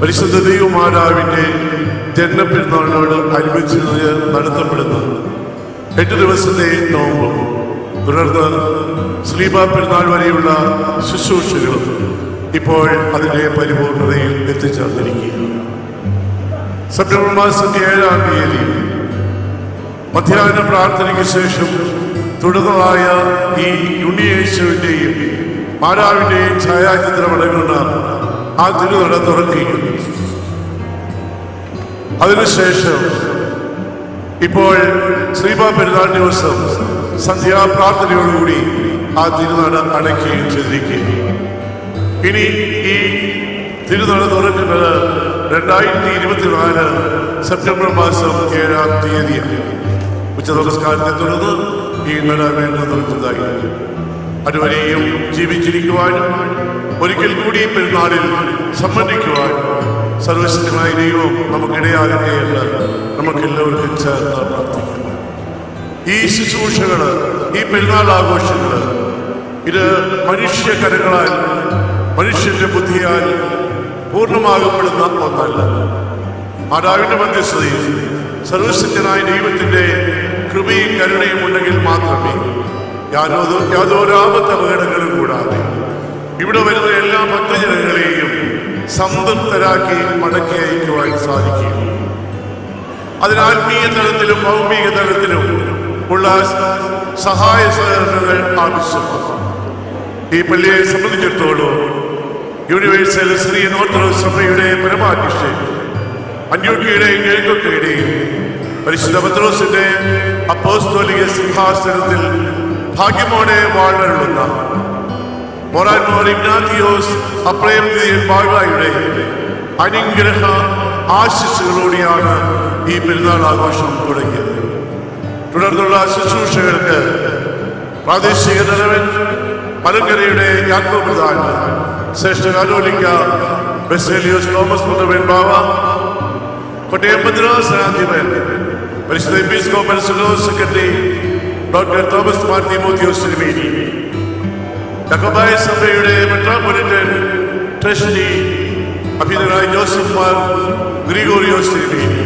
പരിശുദ്ധ ദൈവമാതാവിന്റെ ജന്മപ്പെരുന്നാളിനോട് അനുബന്ധിച്ച് നടത്തപ്പെടുന്ന എട്ട് ദിവസത്തെ നോമ്പ്. തുടർന്ന് സ്ലീബ പെരുന്നാൾ വരെയുള്ള ശുശ്രൂഷകളും ഇപ്പോൾ അതിന്റെ പരിപൂർണതയിൽ എത്തിച്ചേർന്നിരിക്കുകയാണ്. സെപ്റ്റംബർ മാസത്തിന്റെ ഏഴാം തീയതി മധ്യാഹ്ന പ്രാർത്ഥനയ്ക്ക് ശേഷം തുടർന്നതായ ഈ ഉണ്ണിയേശുവിന്റെയും മാതാവിന്റെയും ഛായാചിത്രം അടങ്ങുന്ന ആ തിരുനട തുറക്കുകയും അതിനുശേഷം ഇപ്പോൾ ശ്രീബാ പെരുന്നാൾ ദിവസം സന്ധ്യാപ്രാർത്ഥനയോടുകൂടി ആ തിരുനട അടയ്ക്കുകയും ചെയ്തിരിക്കുകയും ഇനി ഈ തിരുനട തുറക്കുന്നത് രണ്ടായിരത്തി ഇരുപത്തിനാല് സെപ്റ്റംബർ മാസം ഏഴാം തീയതിയാണ്. ഉച്ച നമസ്കാരത്തെ തുടർന്ന് ഈ നട വേണ്ട തുറക്കുന്നതായിരിക്കും. അതുവരെയും ജീവിച്ചിരിക്കുവാനും ഒരിക്കൽ കൂടി പെരുന്നാളിൽ സംബന്ധിക്കുവാനും സർവശക്തമായ ദൈവം നമുക്കിടയാകട്ടെ എന്ന് നമുക്കെല്ലാവർക്കും ചേർന്ന് പ്രാർത്ഥിക്കുന്നു. ഈ ശുശ്രൂഷകൾ ഈ പെരുന്നാൾ ആഘോഷങ്ങൾ ഇത് മനുഷ്യ കരങ്ങളാൽ മനുഷ്യന്റെ ബുദ്ധിയാൽ പൂർണമാകപ്പെടുന്ന ഒന്നല്ല. മാതാവിന്റെ മധ്യസ്ഥതയിൽ സർവശക്തനായ ദൈവത്തിന്റെ കൃപയും കരുണയും ഉണ്ടെങ്കിൽ മാത്രമേ യാതൊരു യാതൊരു ആപത്ത് കൂടാതെ ഇവിടെ വരുന്ന എല്ലാ ഭക്തജനങ്ങളെയും സംതൃപ്തരാക്കി മടക്കി അയക്കുവാൻ സാധിക്കും അതിന് ആത്മീയ തലത്തിലും ഭൗമിക തലത്തിലും ഉള്ള സഹായ സഹകരണങ്ങൾ ആവശ്യമാണ്. ഈ പള്ളിയെ സംബന്ധിച്ചിടത്തോളം യൂണിവേഴ്സൽ ശ്രീ ഓർത്തഡോക്സ് സഭയുടെ പരമാഭിഷേകം അന്യോക്യയുടെയും കിഴക്കൊക്കെയുടെയും പരിശുദ്ധ പത്രോസിന്റെ അപ്പോസ്തോലിക സിംഹാസനത്തിൽ ഭാഗ്യമോടെ വാഴുന്ന മൊറാൻമോർ ഇഗ്നാത്തിയോസ് അപ്രയം ദിയൻ ബാഴ്വായുടെ അനുഗ്രഹ ആശിസ്സുകളോടെയാണ് ഈ പെരുന്നാൾ ആഘോഷം തുടങ്ങിയത്. തുടർന്നുള്ള ശുശ്രൂഷകൾക്ക് പ്രാദേശിക തലവൻ മലങ്കരയുടെ യാക്കോ പ്രധാന ശ്രേഷ്ഠ കാലോലിക്ക ബെസേലിയോസ് തോമസ് മുതവൻ ബാവ കോട്ടയം ഭദ്രാസനാധിപൻ പരിശുദ്ധ episcopal secretary doctor Thomas Mar Timotheos തിരുമേനി യക്കോബായ സഭയുടെ മെട്രോപൊളിറ്റൻ ട്രഷറി അഭിനരായ ജോസഫ് മാർ ഗ്രിഗോറിയോസ് തിരുമേനി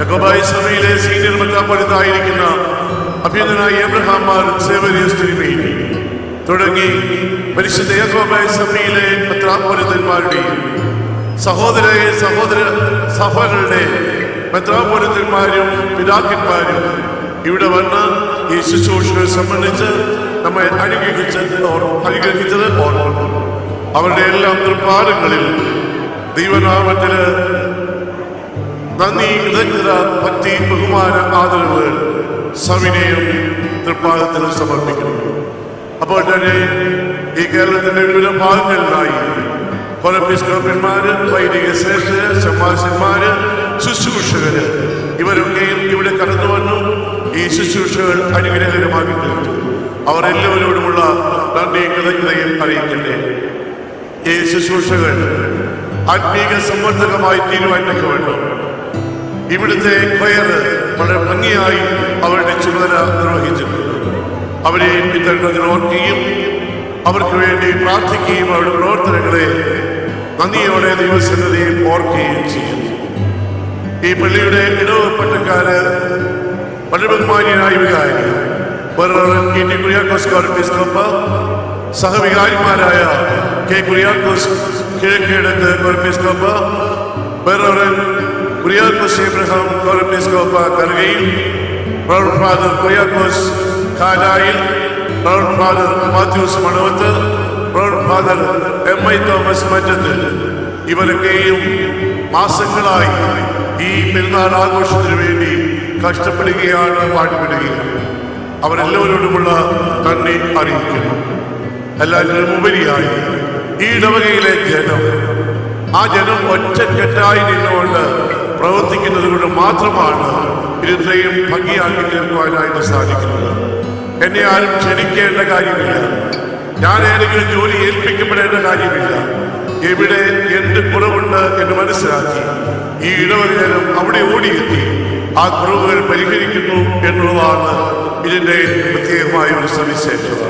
യക്കോബായ സഭയിലെ സീനിയർ മെട്രോപൊളിറ്റായിരിക്കുന്ന അഭിനരായ എബ്രഹാം മാർ സേവരിയോസ് തിരുമേനി തുടങ്ങി പരിശുദ്ധ ഏകോപായ സഭയിലെ മെത്രാപൊലിത്തന്മാരുടെയും സഹോദര സഹോദര സഭകളുടെ മെത്രാപൊലിത്തന്മാരും പിതാക്കന്മാരും ഇവിടെ വന്ന് ഈ ശുശ്രൂഷനെ സംബന്ധിച്ച് നമ്മെ അനുഗ്രഹിച്ച് അനുഗ്രഹിച്ചത് ഓർമ്മ അവരുടെ എല്ലാ തൃപ്പാടങ്ങളിൽ ദൈവനാമത്തിന് നന്ദി കൃതജ്ഞത ഭക്തി ബഹുമാന ആദരവുകൾ സവിനയം തൃപ്പാദത്തിൽ സമർപ്പിക്കുന്നു. അപ്പോൾ തന്നെ ഈ കേരളത്തിന്റെ വിവിധ ഭാഗങ്ങളിലായി കൊലപ്പിസ്കോപ്പന്മാര് വൈദിക ശ്രേഷ്ഠര് ശമാശന്മാര് ശുശ്രൂഷകര് ഇവരൊക്കെയും ഇവിടെ കടന്നു ഈ ശുശ്രൂഷകൾ അനുഗ്രഹകരമാക്കി തീർത്തു. അവർ എല്ലാവരോടുമുള്ള നന്ദിയും കൃതജ്ഞതയും അറിയിക്കട്ടെ. ഈ ശുശ്രൂഷകൾ ആത്മീക സമ്മർദ്ദകമായി തീരുമാനമൊക്കെ വേണം ഇവിടുത്തെ കൊയർ വളരെ ഭംഗിയായി അവരുടെ ചുമതല നിർവഹിച്ചിട്ടുണ്ട്. അവരെ ഇത്തരത്തിൽ ഓർക്കുകയും അവർക്ക് വേണ്ടി പ്രാർത്ഥിക്കുകയും അവരുടെ പ്രവർത്തനങ്ങളെ നന്ദിയോടെ ദൈവസന്നതയിൽ ഓർക്കുകയും ചെയ്യുന്നു. ഈ പള്ളിയുടെ ഇടവ് പട്ടക്കാര് വളരെ ബഹുമാന്യനായ വികാരി കെ ടി കുര്യാക്കോസ് കോർപ്പിസ്കോപ്പ സഹവികാരിമാരായ കെ കുര്യാക്കോസ് കിഴക്കേടത്ത് കോർപ്പിസ്കോപ്പ വേറെ കുര്യാക്കോസ് എബ്രഹാം കോർപ്പിസ്കോപ്പ കറുകയിൽ റോഡ് ഫാദർ കുര്യാക്കോസ് കാലായിൽ റോഡ് father Mathews Manavath. Road father M I Thomas Mattathu. ഇവരൊക്കെയും മാസങ്ങളായി ഈ പെരുന്നാൾ ആഘോഷത്തിന് വേണ്ടി കഷ്ടപ്പെടുകയാണ് പാടുപെടുകയാണ് അവരെല്ലാവരോടുമുള്ള നന്ദി അറിയിക്കുന്നു. എല്ലാവരും ഉപരിയായി ഈ ഇടവകയിലെ ജനം ആ ജനം ഒറ്റക്കെട്ടായി നിന്നുകൊണ്ട് പ്രവർത്തിക്കുന്നത് കൊണ്ട് മാത്രമാണ് ഇരുത്രയും ഭംഗിയാക്കി തീർക്കുവാനായിട്ട് സാധിക്കുന്നത്. എന്നെ ആരും ക്ഷണിക്കേണ്ട കാര്യമില്ല. ഞാൻ ഏതെങ്കിലും ജോലി ഏൽപ്പിക്കപ്പെടേണ്ട കാര്യമില്ല. എവിടെ എന്ത് കുറവുണ്ട് എന്ന് മനസ്സിലാക്കി ഈ ഇടവകജനം അവിടെ ഓടിയെത്തി. ആ കുറവുകൾ പരിഹരിക്കുന്നു എന്നുള്ളതാണ് ഇതിന്റെ പ്രത്യേകമായ ഒരു സവിശേഷത.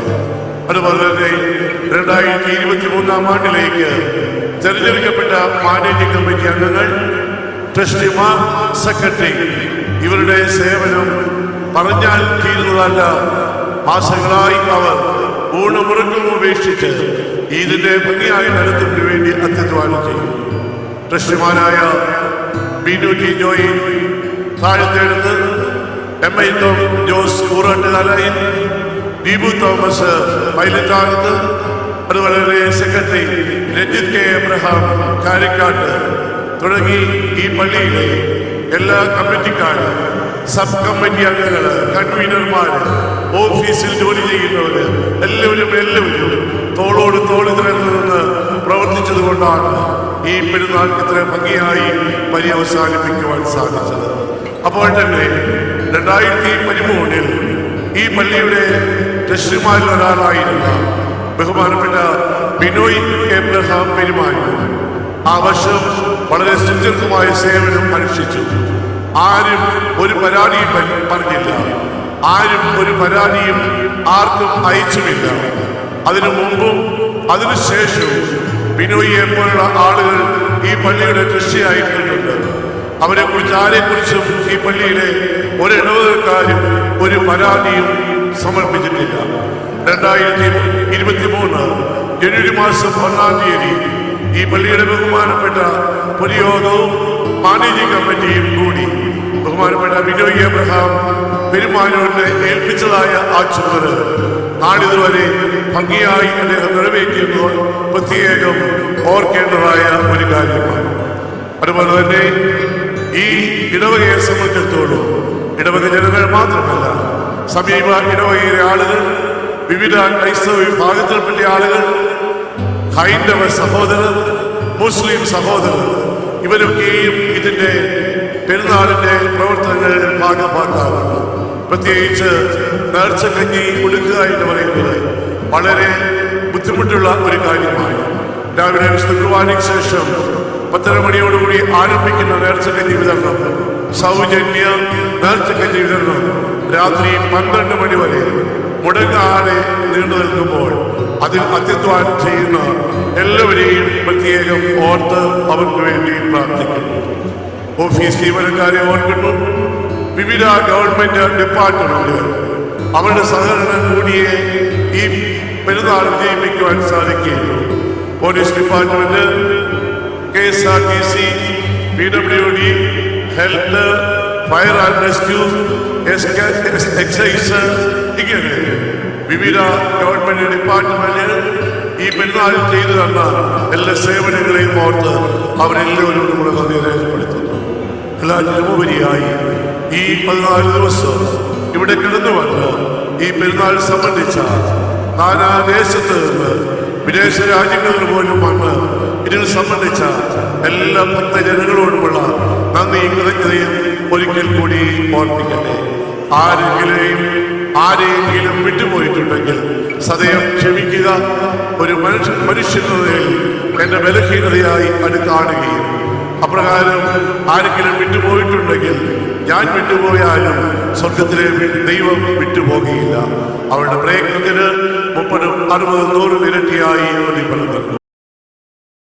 അതുപോലെ തന്നെ രണ്ടായിരത്തി ഇരുപത്തി മൂന്നാം ആണ്ടിലേക്ക് തെരഞ്ഞെടുക്കപ്പെട്ട മാനേജിംഗ് കമ്മിറ്റി അംഗങ്ങൾ ട്രസ്റ്റിമാർ സെക്രട്ടറി ഇവരുടെ സേവനം പറഞ്ഞാൽ തീരുന്നതല്ല. മാസങ്ങളായി അവർ ഊണമുറക്കം ഉപേക്ഷിച്ച് ഇതിന്റെ ഭംഗിയായ നടത്തിപ്പിന് വേണ്ടി അത്യധ്വാനം ചെയ്യും ട്രസ്റ്റിമാരായ Binu T Joy Thazhathedathu M I Thom Jose Oorattukalayil Deepu Thomas പൈലറ്റാകത്ത് അതുപോലെ സെക്രട്ടറി രഞ്ജിത് കെ. എബ്രഹാം കാരിക്കാട്ട്. തുടങ്ങി ഈ പള്ളിയിലെ എല്ലാ കമ്മിറ്റിക്കാരും സബ് കമ്മിറ്റി അംഗങ്ങൾ കൺവീനർമാര് ഓഫീസിൽ ജോലി ചെയ്യുന്നവര് എല്ലാവരും എല്ലാവരും തോളോട് തോളി നിന്ന് പ്രവർത്തിച്ചത് കൊണ്ടാണ് ഈ പെരുന്നാൾ ഇത്ര ഭംഗിയായി പര്യവസാനിപ്പിക്കുവാൻ സാധിച്ചത്. അപ്പോൾ തന്നെ രണ്ടായിരത്തി പതിമൂന്നിൽ ഈ പള്ളിയുടെ ട്രസ്റ്റിമാരിൽ ഒരാളായിരുന്ന ബഹുമാനപ്പെട്ട ബിനോയ് എബ്രഹാം പെരുമാനി ആ വർഷം വളരെ സുദീർഘമായ സേവനം അനുഷ്ഠിച്ചു. ആരും ഒരു പരാതിയും പറഞ്ഞില്ല. ആരും ഒരു പരാതിയും ആർക്കും അയച്ചുമില്ല. അതിനു മുമ്പും അതിനുശേഷവും ബിനോയിയെ പോലുള്ള ആളുകൾ ഈ പള്ളിയുടെ കൃഷിയായിട്ടുണ്ട് അവരെ കുറിച്ച് ആരെ കുറിച്ചും ഈ പള്ളിയിലെ ഒരു ഒരു പരാതിയും സമർപ്പിച്ചിട്ടില്ല. രണ്ടായിരത്തി ഇരുപത്തി മൂന്ന് ജനുവരി മാസം ഒന്നാം തീയതി ഈ പള്ളിയുടെ ബഹുമാനപ്പെട്ട പൊതുയോഗവും മാനേജിംഗ് കമ്മിറ്റിയും കൂടി ബഹുമാനപ്പെട്ട ബിനോയ് എബ്രഹാം പെരുമാനൂരിനെ ഏൽപ്പിച്ചതായ ആ ചുമതല നാളിതുവരെ ഭംഗിയായി അദ്ദേഹം നിറവേറ്റിയെന്ന് പ്രത്യേകം ഓർക്കേണ്ടതായ ഒരു കാര്യമാണ്. അതുപോലെ തന്നെ ഈ ഇടവകയെ സംബന്ധിച്ചിടത്തോളം ഇടവക ജനങ്ങൾ മാത്രമല്ല സമീപ ഇടവകയിലെ ആളുകൾ വിവിധ ക്രൈസ്തവ വിഭാഗത്തിൽപ്പെട്ട ആളുകൾ ഹൈന്ദവ സഹോദരർ മുസ്ലിം സഹോദരർ ഇവരൊക്കെയും ഇതിന്റെ പെരുന്നാളിന്റെ പ്രവർത്തനങ്ങളിൽ ഭാഗമാക്കാറുണ്ട് പ്രത്യേകിച്ച് നേർച്ചക്കഞ്ഞി കൊടുക്കുക എന്ന് പറയുന്നത് വളരെ ബുദ്ധിമുട്ടുള്ള ഒരു കാര്യമാണ് രാവിലെ വിശുദ്ധ ശേഷം പത്തര മണിയോടുകൂടി ആരംഭിക്കുന്ന നേർച്ചക്കഞ്ഞി വിതരണം സൗജന്യ നേർച്ചക്കഞ്ഞി വിതരണം രാത്രി പന്ത്രണ്ട് മണി വരെ മുടങ്ങാതെ നീണ്ടു നിൽക്കുമ്പോൾ അതിൽ അത്യധ്വാനം ചെയ്യുന്ന എല്ലാവരെയും പ്രത്യേകം ഓർത്ത് അവർക്ക് വേണ്ടി പ്രാർത്ഥിക്കുന്നു. ഓഫീസ് ജീവനക്കാരെ ഓർക്കുന്നു. വിവിധ ഗവൺമെന്റ് ഡിപ്പാർട്ട്മെന്റ് അവരുടെ സഹകരണം കൂടിയേ ഈ പെരുന്നാൾ ജയിപ്പിക്കുവാൻ സാധിക്കുകയുള്ളൂ. Police department K S R T C P W D health fire and rescue excise ഇങ്ങനെ വിവിധ ഗവൺമെന്റ് ഡിപ്പാർട്ട്മെന്റ് ഈ പെരുന്നാളിൽ ചെയ്തു തന്ന എല്ലാ സേവനങ്ങളെയും ഓർത്ത് അവരെല്ലാവരും കൂടെ നന്ദി രേഖപ്പെടുത്തുന്നു. എല്ലാറ്റിനുപരിയായി ഈ പതിനാല് ദിവസം ഇവിടെ കിടന്നു വന്ന് ഈ പെരുന്നാൾ സംബന്ധിച്ച നാനാ ദേശത്ത് നിന്ന് വിദേശ രാജ്യങ്ങളിൽ പോലും വന്ന് ഇതിൽ സംബന്ധിച്ച എല്ലാ ഭക്തജനങ്ങളോടുമുള്ള നന്ദിയും കൃതജ്ഞതയും ഒരിക്കൽ കൂടി ഓർപ്പിക്കട്ടെ. ആരെങ്കിലും ആരെയെങ്കിലും വിട്ടുപോയിട്ടുണ്ടെങ്കിൽ സദയം ക്ഷമിക്കുക. ഒരു മനുഷ്യ മനുഷ്യനതയിൽ എന്റെ ബലഹീനതയായി അത് കാണുകയും അപ്രകാരം ആരെങ്കിലും വിട്ടുപോയിട്ടുണ്ടെങ്കിൽ ഞാൻ വിട്ടുപോയാലും സ്വർഗത്തിലെ ദൈവം വിട്ടുപോകുകയില്ല. അവരുടെ പ്രയത്നത്തിന് മുപ്പതും അറുപതും നൂറും ഇരട്ടിയായി പ്രതിഫലം നൽകും